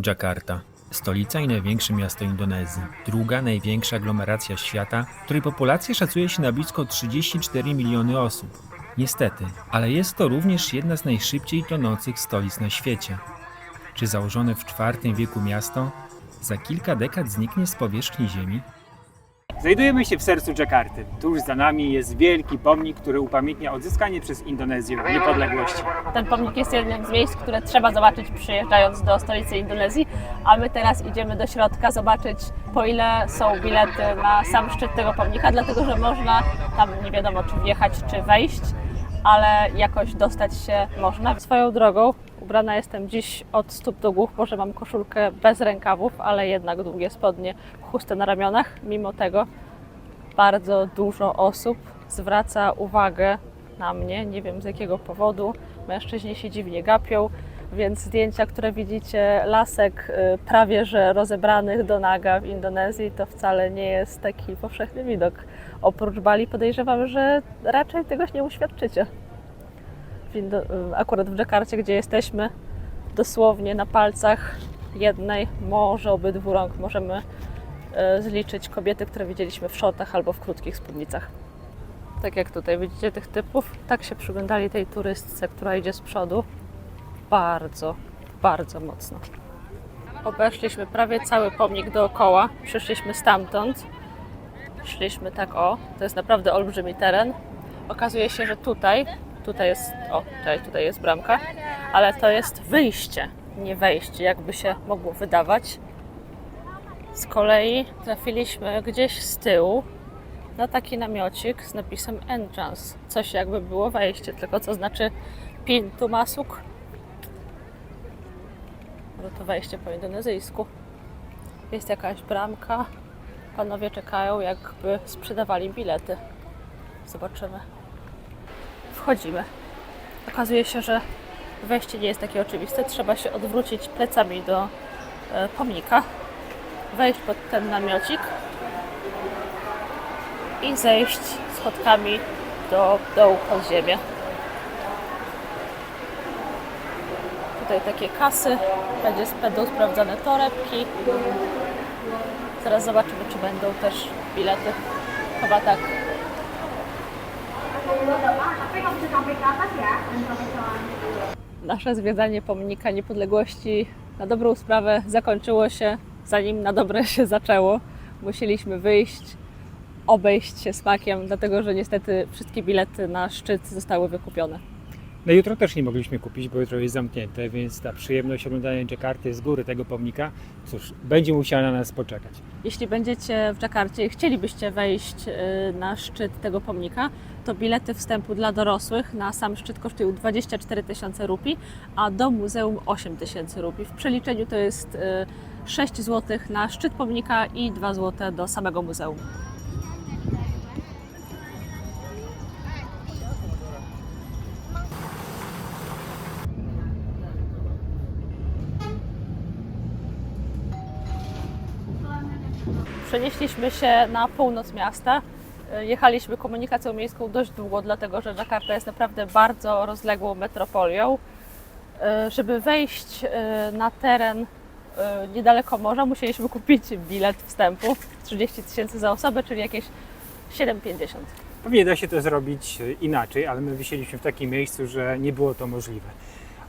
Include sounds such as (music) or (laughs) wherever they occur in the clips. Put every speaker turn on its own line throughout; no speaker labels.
Dżakarta. Stolica i największe miasto Indonezji. Druga największa aglomeracja świata, której populacja szacuje się na blisko 34 miliony osób. Niestety, ale jest to również jedna z najszybciej tonących stolic na świecie. Czy założone w IV wieku miasto za kilka dekad zniknie z powierzchni Ziemi?
Znajdujemy się w sercu Dżakarty. Tuż za nami jest wielki pomnik, który upamiętnia odzyskanie przez Indonezję niepodległości.
Ten pomnik jest jednym z miejsc, które trzeba zobaczyć przyjeżdżając do stolicy Indonezji, a my teraz idziemy do środka zobaczyć po ile są bilety na sam szczyt tego pomnika, dlatego że można tam nie wiadomo czy wjechać czy wejść, ale jakoś dostać się można. Swoją drogą ubrana jestem dziś od stóp do głów, może mam koszulkę bez rękawów, ale jednak długie spodnie, chustę na ramionach. Mimo tego bardzo dużo osób zwraca uwagę na mnie, nie wiem z jakiego powodu. Mężczyźni się dziwnie gapią, więc zdjęcia, które widzicie lasek y, prawie że rozebranych do naga w Indonezji, to wcale nie jest taki powszechny widok. Oprócz Bali podejrzewam, że raczej tego nie uświadczycie. Akurat w Dżakarcie, gdzie jesteśmy, dosłownie na palcach jednej, może obydwu rąk możemy e, zliczyć kobiety, które widzieliśmy w szortach albo w krótkich spódnicach. Tak jak tutaj widzicie tych typów, tak się przyglądali tej turystce, która idzie z przodu. Bardzo, bardzo mocno. Obeszliśmy prawie cały pomnik dookoła. Przyszliśmy stamtąd. Szliśmy tak o. To jest naprawdę olbrzymi teren. Okazuje się, że tutaj, tutaj jest, o, tutaj, tutaj jest bramka, ale to jest wyjście, nie wejście, jakby się mogło wydawać. Z kolei trafiliśmy gdzieś z tyłu na taki namiocik z napisem entrance. Coś jakby było wejście, tylko co znaczy pintu masuk. Może to wejście po indonezyjsku. Jest jakaś bramka. Panowie czekają, jakby sprzedawali bilety. Zobaczymy. Wchodzimy. Okazuje się, że wejście nie jest takie oczywiste. Trzeba się odwrócić plecami do e, pomnika wejść pod ten namiocik i zejść schodkami do dołu pod ziemię. Tutaj takie kasy, będzie, będą sprawdzane torebki. Zaraz zobaczymy, czy będą też bilety. Chyba tak. Nasze zwiedzanie pomnika niepodległości na dobrą sprawę zakończyło się, zanim na dobre (laughs) się zaczęło. Musieliśmy wyjść, obejść się smakiem, dlatego że niestety wszystkie bilety na szczyt zostały wykupione.
No jutro też nie mogliśmy kupić, bo jutro jest zamknięte, więc ta przyjemność oglądania Dżakarty z góry tego pomnika, cóż, będzie musiała na nas poczekać.
Jeśli będziecie w Dżakarcie i chcielibyście wejść y, na szczyt tego pomnika, to bilety wstępu dla dorosłych na sam szczyt kosztują 24 tysiące rupii, a do muzeum 8 tysięcy rupii. W przeliczeniu to jest y, 6 zł na szczyt pomnika i 2 zł do samego muzeum. Przenieśliśmy się na północ miasta. Y, Jechaliśmy komunikacją miejską dość długo, dlatego że Jakarta jest naprawdę bardzo rozległą metropolią. Y, Żeby wejść y, na teren niedaleko morza, musieliśmy kupić bilet wstępu 30 tysięcy za osobę, czyli jakieś 7,50.
Pewnie da się to zrobić e, inaczej, ale my wysiedliśmy w takim miejscu, że nie było to możliwe.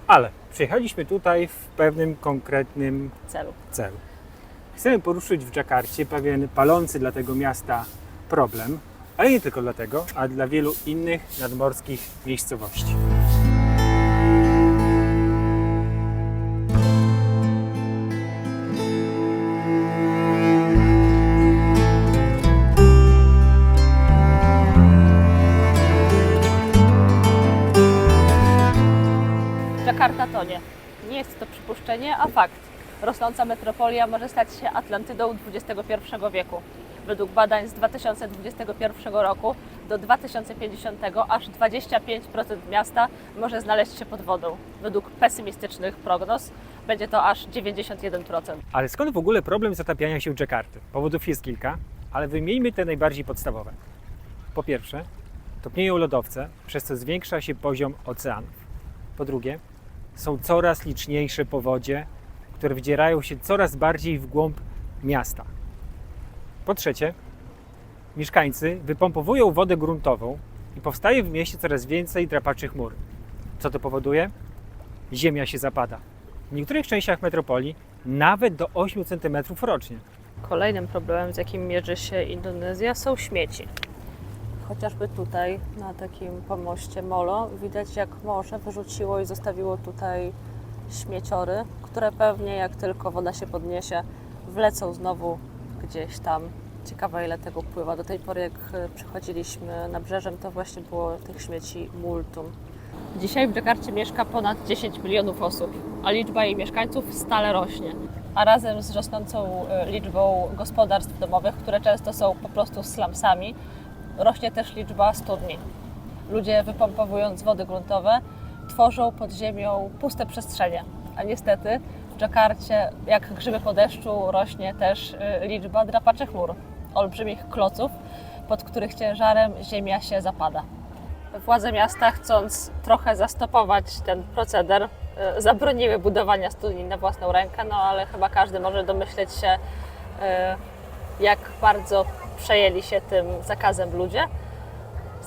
Ale przyjechaliśmy tutaj w pewnym konkretnym
celu.
celu. Chcemy poruszyć w Dżakarcie pewien palący dla tego miasta problem, ale nie tylko dlatego, a dla wielu innych nadmorskich miejscowości.
Jakarta to nie. Nie jest to przypuszczenie, a fakt. Rosnąca metropolia może stać się Atlantydą XXI wieku. Według badań z 2021 roku do 2050 aż 25% miasta może znaleźć się pod wodą. Według pesymistycznych prognoz będzie to aż 91%.
Ale skąd w ogóle problem zatapiania się Dżakarty? Powodów jest kilka, ale wymieńmy te najbardziej podstawowe. Po pierwsze, topnieją lodowce, przez co zwiększa się poziom oceanów. Po drugie, są coraz liczniejsze powodzie, które wdzierają się coraz bardziej w głąb miasta. Po trzecie, mieszkańcy wypompowują wodę gruntową i powstaje w mieście coraz więcej drapaczy chmur. Co to powoduje? Ziemia się zapada. W niektórych częściach metropolii nawet do 8 cm rocznie.
Kolejnym problemem, z jakim mierzy się Indonezja, są śmieci. Chociażby tutaj, na takim pomoście Molo, widać jak morze wyrzuciło i zostawiło tutaj śmieciory, które pewnie jak tylko woda się podniesie, wlecą znowu gdzieś tam. Ciekawe ile tego pływa. Do tej pory jak e, przychodziliśmy nabrzeżem, to właśnie było tych śmieci multum. Dzisiaj w Dżakarcie mieszka ponad 10 milionów osób, a liczba jej mieszkańców stale rośnie. A razem z rosnącą e, liczbą gospodarstw domowych, które często są po prostu slumsami, rośnie też liczba studni. Ludzie wypompowując wody gruntowe tworzą pod ziemią puste przestrzenie. A niestety w Dżakarcie, jak grzyby po deszczu, rośnie też y, liczba drapaczy chmur, olbrzymich kloców, pod których ciężarem ziemia się zapada. Władze miasta, chcąc trochę zastopować ten proceder, y, zabroniły budowania studni na własną rękę, no ale chyba każdy może domyśleć się, y, jak bardzo przejęli się tym zakazem ludzie.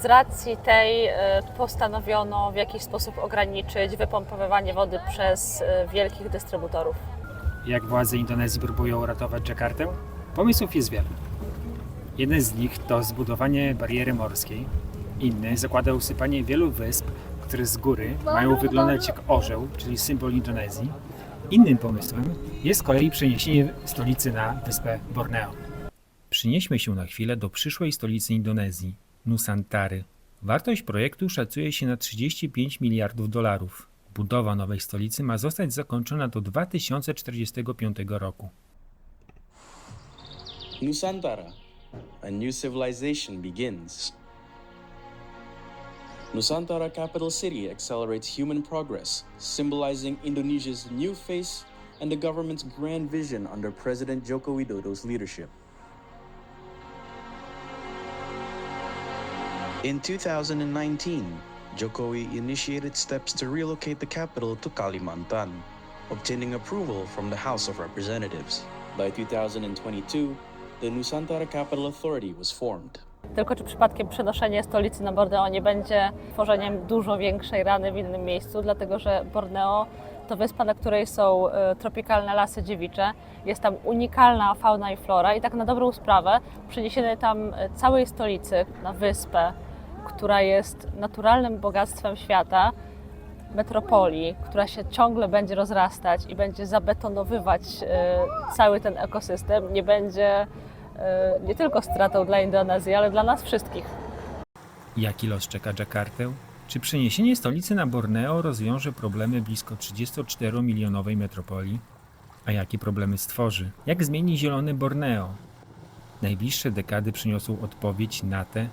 Racji tej y, postanowiono w jakiś sposób ograniczyć wypompowywanie wody przez y, wielkich dystrybutorów.
Jak władze Indonezji próbują ratować Dżakartę? Pomysłów jest wiele. Jeden z nich to zbudowanie bariery morskiej, inny zakłada usypanie wielu wysp, które z góry mają wyglądać jak orzeł, czyli symbol Indonezji. Innym pomysłem jest z kolei przeniesienie stolicy na wyspę Borneo.
Przenieśmy się na chwilę do przyszłej stolicy Indonezji, Nusantary. Wartość projektu szacuje się na 35 miliardów dolarów. Budowa nowej stolicy ma zostać zakończona do 2045 roku.
Nusantara, a new civilization begins. Nusantara capital city accelerates human progress, symbolizing Indonesia's new face and the government's grand vision under President Joko Widodo's leadership. In 2019, Jokowi initiated steps to relocate the capital to Kalimantan, obtaining approval from the House of Representatives. By 2022, the Nusantara Capital Authority was formed.
Tylko czy przypadkiem przenoszenie stolicy na Borneo nie będzie tworzeniem dużo większej rany w innym miejscu, dlatego że Borneo to wyspa, na której są e, tropikalne lasy dziewicze, jest tam unikalna fauna i flora i tak na dobrą sprawę przeniesienie tam e, całej stolicy na wyspę, która jest naturalnym bogactwem świata, metropolii, która się ciągle będzie rozrastać i będzie zabetonowywać e, cały ten ekosystem, nie będzie e, nie tylko stratą dla Indonezji, ale dla nas wszystkich.
Jaki los czeka Dżakartę? Czy przeniesienie stolicy na Borneo rozwiąże problemy blisko 34-milionowej metropolii? A jakie problemy stworzy? Jak zmieni zielony Borneo? Najbliższe dekady przyniosą odpowiedź na te,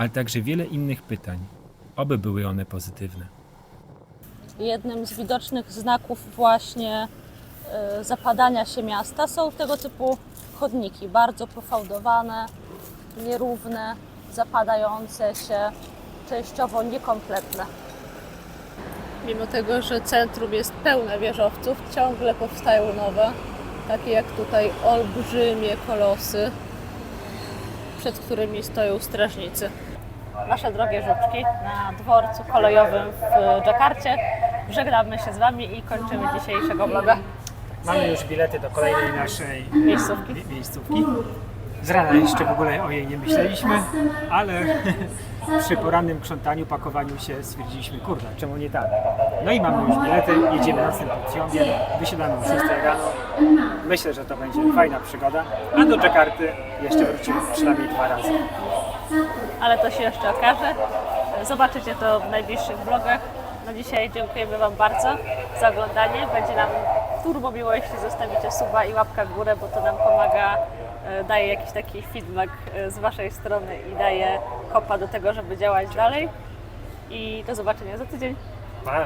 ale także wiele innych pytań. Oby były one pozytywne.
Jednym z widocznych znaków właśnie e, zapadania się miasta są tego typu chodniki, bardzo pofałdowane, nierówne, zapadające się, częściowo niekompletne. Mimo tego, że centrum jest pełne wieżowców, ciągle powstają nowe, takie jak tutaj olbrzymie kolosy, przed którymi stoją strażnicy. Nasze drogie żuczki na dworcu kolejowym w Dżakarcie. Żegnamy się z Wami i kończymy dzisiejszego vloga.
Mamy już bilety do kolejnej naszej
Miejscówki.
mie- miejscówki. Z rana jeszcze w ogóle o jej nie myśleliśmy, ale (laughs) przy porannym krzątaniu, pakowaniu się stwierdziliśmy, kurde, czemu nie tak? No i mamy już bilety, jedziemy nocnym pociągiem, wysiadamy o 6 rano. Myślę, że to będzie fajna przygoda, a do Dżakarty jeszcze wrócimy przynajmniej dwa razy.
Ale to się jeszcze okaże. Zobaczycie to w najbliższych vlogach. Na dzisiaj dziękujemy Wam bardzo za oglądanie. Będzie nam turbo miło, jeśli zostawicie suba i łapka w górę, bo to nam pomaga, e, daje jakiś taki feedback e, z Waszej strony i daje kopa do tego, żeby działać dalej. I do zobaczenia za tydzień.
Pa!